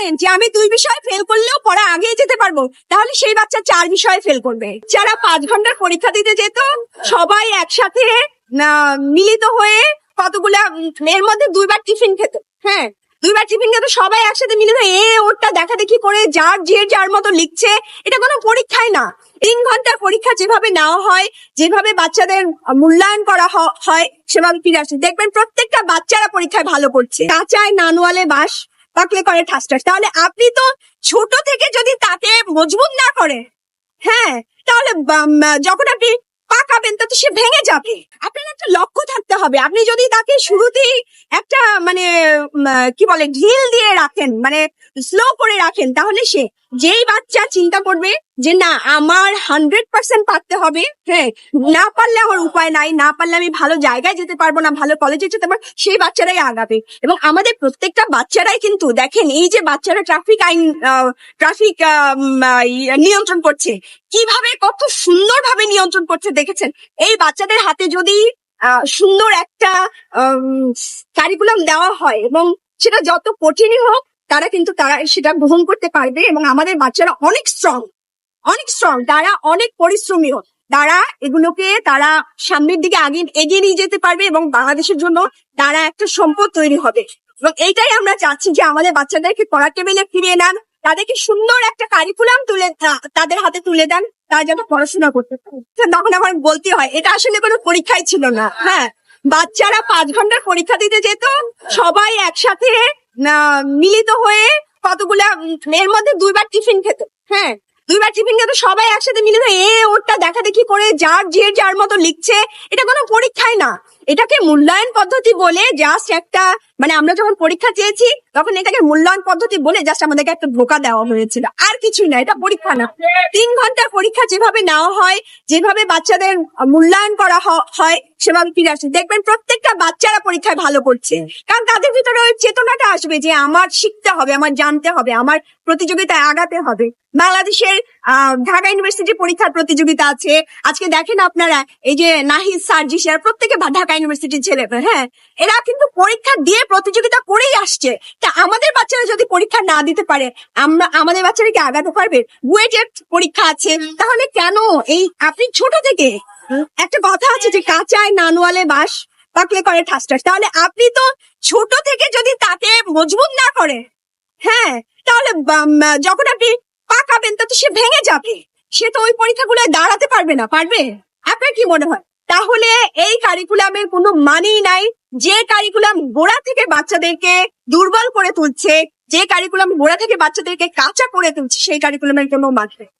পারেন যে আমি দুই বিষয়ে ফেল করলেও পরে আগেই যেতে পারব। তাহলে সেই বাচ্চা চার বিষয়ে ফেল করবে। যারা পাঁচ ঘণ্টার পরীক্ষা দিতে যেত, সবাই একসাথে মিলিত হয়ে কতগুলা এর মধ্যে দুইবার টিফিন খেত। হ্যাঁ দুইবার টিফিন খেত, সবাই একসাথে মিলিত এ, ওরটা দেখা দেখি করে যার, যে যার মতো লিখছে। এটা কোনো পরীক্ষায় না। তিন ঘণ্টার পরীক্ষা যেভাবে নেওয়া হয়, যেভাবে বাচ্চাদের মূল্যায়ন করা হয়, সেভাবে ফিরে আসে। দেখবেন প্রত্যেকটা বাচ্চারা পরীক্ষায় ভালো করছে কাঁচায়, নানুয়ালে বাস। পাকলে করে ঠাস তাহলে আপনি তো ছোট থেকে যদি তাকে মজবুত না করে হ্যাঁ তাহলে যখন আপনি পাকাবেন তো সে ভেঙে যাবে। আপনার একটা লক্ষ্য থাকতে হবে। আপনি যদি তাকে শুরুতেই একটা মানে কি বলে, ঢিল দিয়ে রাখেন মানে স্লো করে রাখেন, তাহলে সে যেই বাচ্চা চিন্তা করবে যে না, আমার হান্ড্রেড পার্সেন্ট পারতে হবে হ্যাঁ। না পারলে আমার উপায় নাই, না পারলে আমি ভালো জায়গায় যেতে পারব না, ভালো কলেজে যেতে পারব, সেই বাচ্চারাই আগাবে। এবং আমাদের প্রত্যেকটা বাচ্চারাই কিন্তু, দেখেন, এই যে বাচ্চারা ট্রাফিক আইন ট্রাফিক নিয়ন্ত্রণ করছে, কীভাবে কত সুন্দরভাবে নিয়ন্ত্রণ করছে দেখেছেন? এই বাচ্চাদের হাতে যদি সুন্দর একটা কারিকুলাম দেওয়া হয় এবং সেটা যত কঠিনই হোক, তারা কিন্তু তারা সেটা গ্রহণ করতে পারবে এবং আমাদের বাচ্চারা অনেক স্ট্রং অনেক স্ট্রং তারা অনেক পরিশ্রমী তারা এগুলোকে, তারা সামনের দিকে আগে, এগিয়ে নিয়ে যেতে পারবে এবং বাংলাদেশের জন্য তারা একটা সম্পদ তৈরি হবে। এবং এইটাই আমরা চাচ্ছি যে আমাদের বাচ্চাদেরকে পড়ার টেবিলে ফিরিয়ে নেন, তাদেরকে সুন্দর একটা কারিকুলাম তুলে তাদের হাতে তুলে দেন, তারা যেন পড়াশোনা করতে পারে। তখন আমার বলতে হয়, এটা আসলে কোনো পরীক্ষাই ছিল না। হ্যাঁ বাচ্চারা পাঁচ ঘণ্টার পরীক্ষা দিতে যেত, সবাই একসাথে মিলিত হয়ে কতগুলা এর মধ্যে দুইবার টিফিন খেত। হ্যাঁ দুইবার টিফিন তো সবাই একসাথে মিলে এ, ওরটা দেখা দেখি করে যার যে যার মতো লিখছে। এটা কোনো পরীক্ষায় না। এটাকে মূল্যায়ন পদ্ধতি বলে জাস্ট একটা মানে আমরা যখন পরীক্ষা চেয়েছি তখন এটাকে মূল্যায়ন পদ্ধতি বলে জাস্ট আমাদেরকে একটা ধোকা দেওয়া হয়েছিল। আর কিছুই না এটা পরীক্ষা না। তিন ঘণ্টার পরীক্ষা যেভাবে নেওয়া হয় যেভাবে বাচ্চাদের মূল্যায়ন করা হয় সেভাবে ফিরে আসে। দেখবেন প্রত্যেকটা বাচ্চারা পরীক্ষায় ভালো করছে কারণ তাদের ভিতরে ওই চেতনাটা আসবে যে আমার শিখতে হবে আমার জানতে হবে আমার প্রতিযোগিতায় আগাতে হবে। বাংলাদেশের আহ, ঢাকা ইউনিভার্সিটি পরীক্ষার প্রতিযোগিতা আছে। আজকে দেখেন আপনারা এই যে নাহিদ সার্জিস প্রত্যেকে ঢাকা ইউনিভার্সিটির ছেলে হ্যাঁ? এরা কিন্তু পরীক্ষা দিয়ে প্রতিযোগিতা করেই আসছে। তা আমাদের বাচ্চারা যদি পরীক্ষা না দিতে পারে, আমরা, আমাদের বাচ্চারা কি আগাতে পারবে? বুয়েটের পরীক্ষা আছে। তাহলে কেন এই, আপনি ছোট থেকে? একটা কথা আছে যে কাঁচায় নানুয়ালে বাস, পাকলে করে ঠাস ঠাস তাহলে আপনি তো ছোট থেকে যদি তাকে মজবুত না করে হ্যাঁ? তাহলে যখন আপনি পাকাবেন তো সে ভেঙে যাবে। সে তো ওই পরীক্ষাগুলো দাঁড়াতে পারবে না, পারবে? আপনার কি মনে হয়? তাহলে এই কারিকুলামের কোনো মানেই নাই যে কারিকুলাম গোড়া থেকে বাচ্চাদেরকে দুর্বল করে তুলছে, যে কারিকুলাম গোড়া থেকে বাচ্চাদেরকে কাঁচা করে তুলছে, সেই কারিকুলামের কোনো মানে নেই।